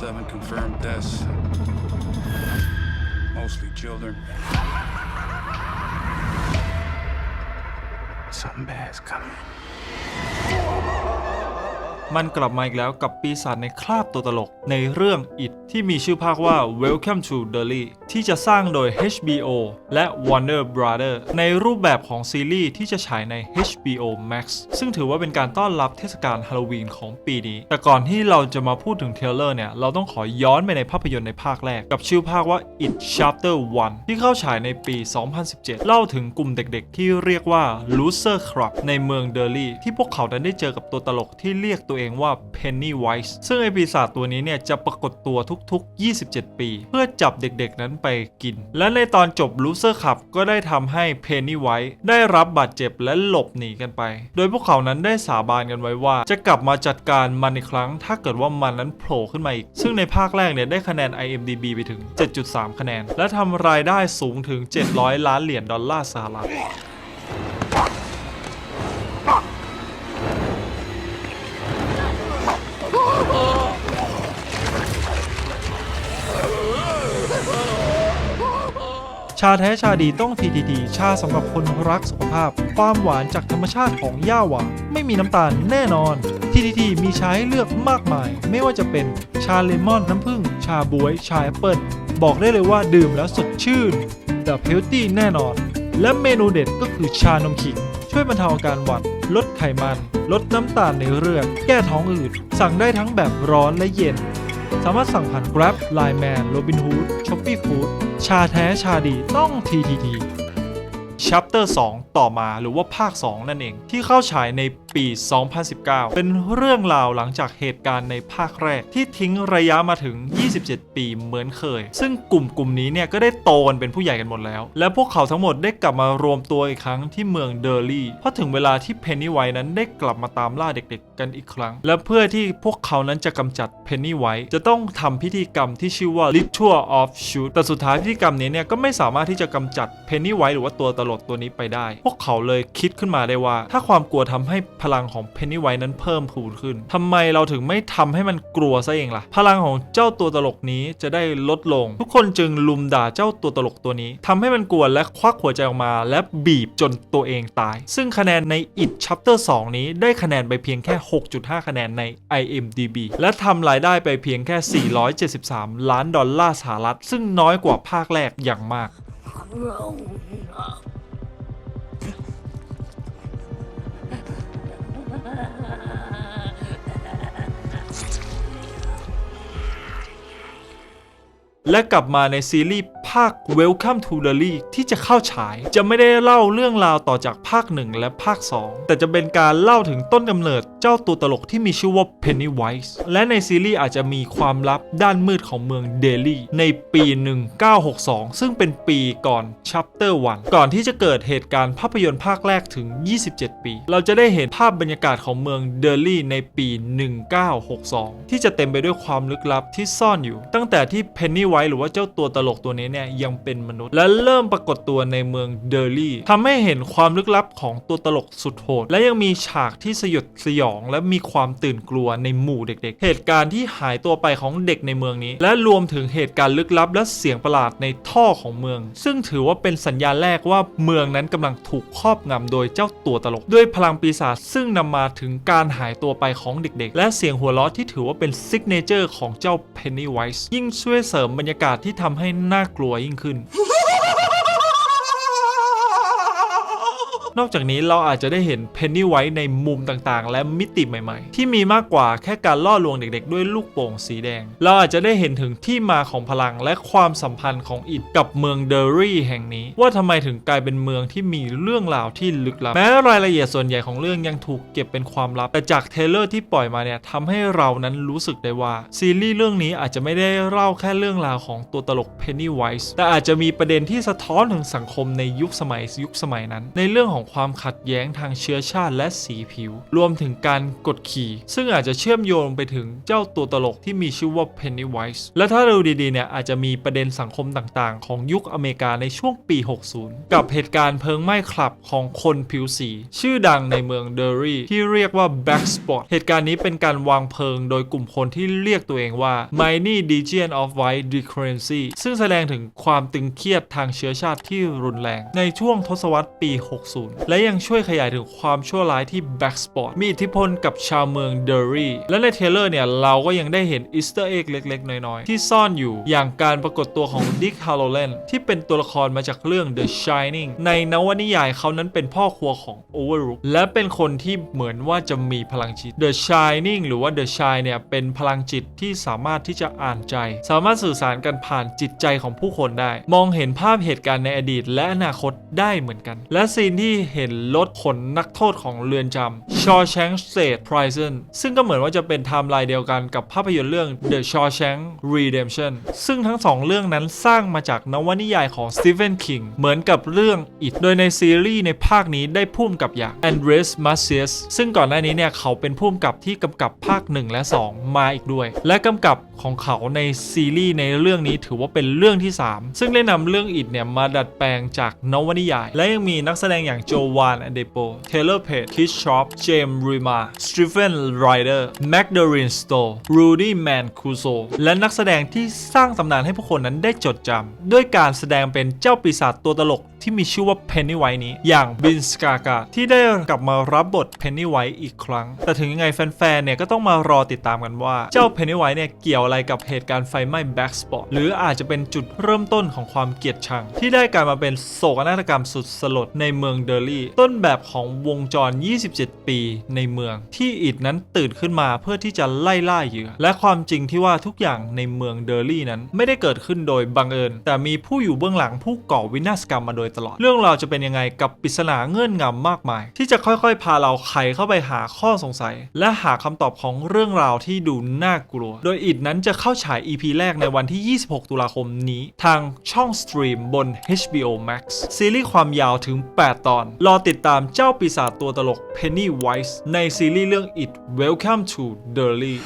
Seven confirmed deaths. Mostly children. Something bad's coming. มันกลับมาอีกแล้วกับปีศาจในคราบตัวตลกในเรื่อง It ที่มีชื่อภาคว่า Welcome to Derry ที่จะสร้างโดย HBO และ Warner Brother ในรูปแบบของซีรีส์ที่จะฉายใน HBO Max ซึ่งถือว่าเป็นการต้อนรับเทศกาลฮาโลวีนของปีนี้ แต่ก่อนที่เราจะมาพูดถึงเทเลอร์เนี่ย เราต้องขอย้อนไปในภาพยนตร์ในภาคแรก กับชื่อภาคว่า It Chapter 1 ที่เข้าฉายในปี 2017 เล่าถึงกลุ่มเด็กๆ ที่เรียกว่า Loser Club ในเมืองเดอร์ลีที่พวกเขานั้นได้เจอกับตัวตลกที่เรียกตัวเองว่า Pennywise ซึ่งไอปีศาจตัวนี้เนี่ยจะปรากฏตัวทุกๆ 27 ปี เพื่อจับเด็กๆนั้นไปกิน และในตอนจบ Loser Club ก็ได้ทำให้ Pennywise ได้รับบาดเจ็บและหลบหนีกันไป โดยพวกเขานั้นได้สาบานกันไว้ว่า จะกลับมาจัดการมันอีกครั้ง ถ้าเกิดว่ามันนั้นโผล่ขึ้นมาอีก ซึ่งในภาคแรกเนี่ยได้คะแนน IMDB ไปถึง 7.3 คะแนน และทำรายได้สูงถึง 700 ล้านเหรียญดอลลาร์สหรัฐ ชาแท้ชาดีต้องทีทีทีชาสำหรับคนรักสุขภาพ ความหวานจากธรรมชาติของย่าหวานไม่มีน้ำตาลแน่นอนทีทีทีมีชาให้เลือกมากมาย ไม่ว่าจะเป็นชาเลมอนน้ำผึ้งชาบวยชาแอปเปิลบอกได้เลยว่าดื่มแล้วสดชื่นแต่เฮลตี้แน่นอน และเมนูเด็ดก็คือชานมขิง ช่วยบรรเทาอาการหวัด ลดไขมัน ลดน้ำตาลในเลือดแก้ท้องอืดสั่งได้ทั้งแบบร้อนและเย็น สามารถสั่งผ่าน Grab, Line Man, Robinhood, Shopee Food ชาแท้ชาดีต้อง TTT Chapter 2 ต่อมาหรือว่าภาค 2 นั่นเอง ที่เข้าฉายในปี 2019 เป็นเรื่องราวหลังจากเหตุการณ์ในภาคแรกที่ทิ้งระยะมาถึง 27 ปีเหมือนเคย ซึ่งกลุ่มกลุ่มนี้เนี่ยก็ได้โตกันเป็นผู้ใหญ่กันหมดแล้ว และพวกเขาทั้งหมดได้กลับมารวมตัวอีกครั้งที่เมืองเดอร์ลีเพราะถึงเวลาที่เพนนีไวนั้นได้กลับมาตามล่าเด็กๆ กันอีกครั้ง และเพื่อที่พวกเขานั้นจะกำจัดเพนนีไวจะต้องทำพิธีกรรมที่ชื่อว่า Ritual of Shoot แต่สุดท้ายพิธีกรรมนี้เนี่ยก็ไม่สามารถที่จะกำจัดเพนนีไวหรือว่าตัวตลกตัวนี้ไปได้ พวกเขาเลยคิดขึ้นมาได้ว่า ถ้าความกลัวทำให้พลังของเพนนีไวนั้นเพิ่มพูนขึ้นทำไมเราถึงไม่ทำให้มันกลัวซะเองล่ะ พลังของเจ้าตัวตลกนี้จะได้ลดลง ทุกคนจึงลุมด่าเจ้าตัวตลกตัวนี้ทำให้มันกลัวและควักหัวใจออกมา และบีบจนตัวเองตาย ซึ่งคะแนนใน It Chapter 2นี้ได้คะแนนไปเพียงแค่ 6.5 คะแนนใน IMDB และทำรายได้ไปเพียงแค่ 473 ล้านดอลลาร์สหรัฐ ซึ่งน้อยกว่าภาคแรกอย่างมาก และกลับมาในซีรีส์ภาค Welcome to the r y ที่จะเข้าฉาย จะไม่ได้เล่าเรื่องราวต่อจากภาค 1 และภาค 2 แต่จะเป็นการเล่าถึงต้นกำเนิดเจ้าตัวตลกที่มีชื่อว่า Pennywise และในซีรีส์อาจจะมีความลับด้านมืดของเมืองเดลีในปี 1962 ซึ่งเป็นปีก่อน Chapter 1 ก่อนที่จะเกิดเหตุการณ์ภาพยนตร์ภาคแรกถึง 27 ปี เราจะได้เห็นภาพบรรยากาศของเมืองเดลีในปี 1962 ที่จะเต็มไปด้วยความลึกลับที่ซ่อนอยู่ ตั้งแต่ที่ Pennywise ไว้หรือว่าเจ้าตัวตลกตัวนี้เนี่ยยังเป็นมนุษย์ และเริ่มปรากฏตัวในเมืองเดลีทำให้เห็นความลึกลับของตัวตลกสุดโหดและยังมีฉากที่สยดสยอง และมีความตื่นกลัวในหมู่เด็ก ๆ เหตุการณ์ที่หายตัวไปของเด็กในเมืองนี้ และรวมถึงเหตุการณ์ลึกลับ และเสียงประหลาดในท่อของเมือง ซึ่งถือว่าเป็นสัญญาณแรกว่าเมืองนั้นกำลังถูกครอบงำโดยเจ้าตัวตลก ด้วยพลังปีศาจซึ่งนำมาถึงการหายตัวไปของเด็ก ๆ และเสียงหัวเราะที่ถือว่าเป็นซิกเนเจอร์ของเจ้า Pennywise ยิ่งช่วยเสริมบรรยากาศที่ทำให้น่ากลัวยิ่งขึ้น นอกจากนี้เราอาจจะได้เห็นเพนนีไว้ในมุมต่างๆ และมิติใหม่ๆ ที่มีมากกว่าแค่การล่อลวงเด็กๆ ด้วยลูกโป่งสีแดง เราอาจจะได้เห็นถึงที่มาของพลังและความสัมพันธ์ของอิดกับเมืองเดอรี่แห่งนี้ ว่าทำไมถึงกลายเป็นเมืองที่มีเรื่องราวที่ลึกลับ แม้รายละเอียดส่วนใหญ่ของเรื่องยังถูกเก็บเป็นความลับ แต่จากเทเลอร์ที่ปล่อยมาเนี่ยทำให้เรานั้นรู้สึกได้ว่าซีรีส์เรื่องนี้อาจจะไม่ได้เล่าแค่เรื่องราวของตัวตลกเพนนีไวส์แต่อาจจะมีประเด็นที่สะท้อนถึงสังคมในยุคสมัยยุคสมัยนั้น ในเรื่องของของความขัดแย้งทางเชื้อชาติและสีผิว รวมถึงการกดขี่ ซึ่งอาจจะเชื่อมโยงไปถึงเจ้าตัวตลกที่มีชื่อว่า Pennywise และถ้าเราดีๆเนี่ยอาจจะมีประเด็นสังคมต่างๆ ของยุคอเมริกาในช่วงปี 60 กับเหตุการณ์เพลิงไหม้คลับของคนผิวสี ชื่อดังในเมืองเดอรี่ที่เรียกว่า Black Spot เหตุการณ์นี้เป็นการวางเพลิงโดยกลุ่มคนที่เรียกตัวเองว่า Mighty Legion of White Decrency ซึ่งแสดงถึงความตึงเครียดทางเชื้อชาติที่รุนแรง ในช่วงทศวรรษปี 60และยังช่วยขยายถึงความชั่วร้ายที่ Black Spot มีอิทธิพลกับชาวเมืองเดอรีและในเทเลอร์เนี่ย เราก็ยังได้เห็นอีสเตอร์เอ็กเล็ก ๆ น้อยๆ ที่ซ่อนอยู่อย่างการปรากฏตัวของดิกฮาโลเลนที่เป็นตัวละครมาจากเรื่อง The Shining ในนวนิยายเขานั้นเป็นพ่อครัวของ Overlook และเป็นคนที่เหมือนว่าจะมีพลังจิต The Shining หรือว่า The Shine เนี่ยเป็นพลังจิตที่สามารถที่จะอ่านใจ สามารถสื่อสารกันผ่านจิตใจของผู้คนได้ มองเห็นภาพเหตุการณ์ในอดีตและอนาคตได้เหมือนกัน และซีนที่เห็นรถขนนักโทษของเรือนจำ Shawshank State Prison ซึ่งก็เหมือนว่าจะเป็นไทม์ไลน์เดียวกันกับภาพยนตร์เรื่อง The Shawshank Redemption ซึ่งทั้งสองเรื่องนั้นสร้างมาจากนวนิยายของ Stephen King เหมือนกับเรื่อง It โดยในซีรีส์ในภาคนี้ได้พุ่มกับอย่าง Andres Macias ซึ่งก่อนหน้านี้เนี่ยเขาเป็นพุ่มกับที่กำกับภาค 1 และ 2 มาอีกด้วย และกำกับของเขาในซีรีส์ในเรื่องนี้ถือว่าเป็นเรื่องที่ 3 ซึ่งได้นำเรื่อง It เนี่ยมาดัดแปลงจากนวนิยาย และยังมีนักแสดงอย่างโจวานอเดโป เทเลอร์เพจคิชชอป เจมส์ริมาสตีเฟนไรเดอร์แมคเดรินสโตรูดี้แมนคูโซและนักแสดงที่สร้างตำนานให้ผู้คนนั้นได้จดจำด้วยการแสดงเป็นเจ้าปีศาจตัวตลก ที่มีชื่อว่าเพนนีไว e นี้ อย่างบินสกากาที่ได้กลับมารับบทเพนนีไว e อีกครั้ง แต่ถึงยังไงแฟนๆ เนี่ยก็ต้องมารอติดตามกันว่า เจ้าเพนนีไว e เนี่ยเกี่ยวอะไรกับเหตุการณ์ไฟไหม้แบ็กสปอร์ตหรืออาจจะเป็นจุดเริ่มต้นของความเกลียดชัง ที่ได้กลายมาเป็นโศกนาฏกรรมสุดสลดในเมืองเดลี่ ต้นแบบของวงจร 27 ปีในเมือง ที่อิดนั้นตื่นขึ้นมาเพื่อที่จะไล่ล่าเหยื่อและความจริงที่ว่าทุกอย่างในเมืองเดลี่นั้น ไม่ได้เกิดขึ้นโดยบังเอิญ แต่มีผู้อยู่เบื้องหลังผู้ก่อวินาศกรรมมาโดยตลอด เรื่องราวจะเป็นยังไงกับปริศนาเงื่อนงำมากมาย ที่จะค่อยๆ พาเราไขเข้าไปหาข้อสงสัย และหาคำตอบของเรื่องราวที่ดูน่ากลัว โดยอิดนั้นจะเข้าฉาย EP แรกในวันที่ 26 ตุลาคมนี้ ทางช่องสตรีมบน HBO Max ซีรีส์ความยาวถึง 8 ตอน รอติดตามเจ้าปีศาจตัวตลก Pennywise ในซีรีส์เรื่อง It Welcome to Derry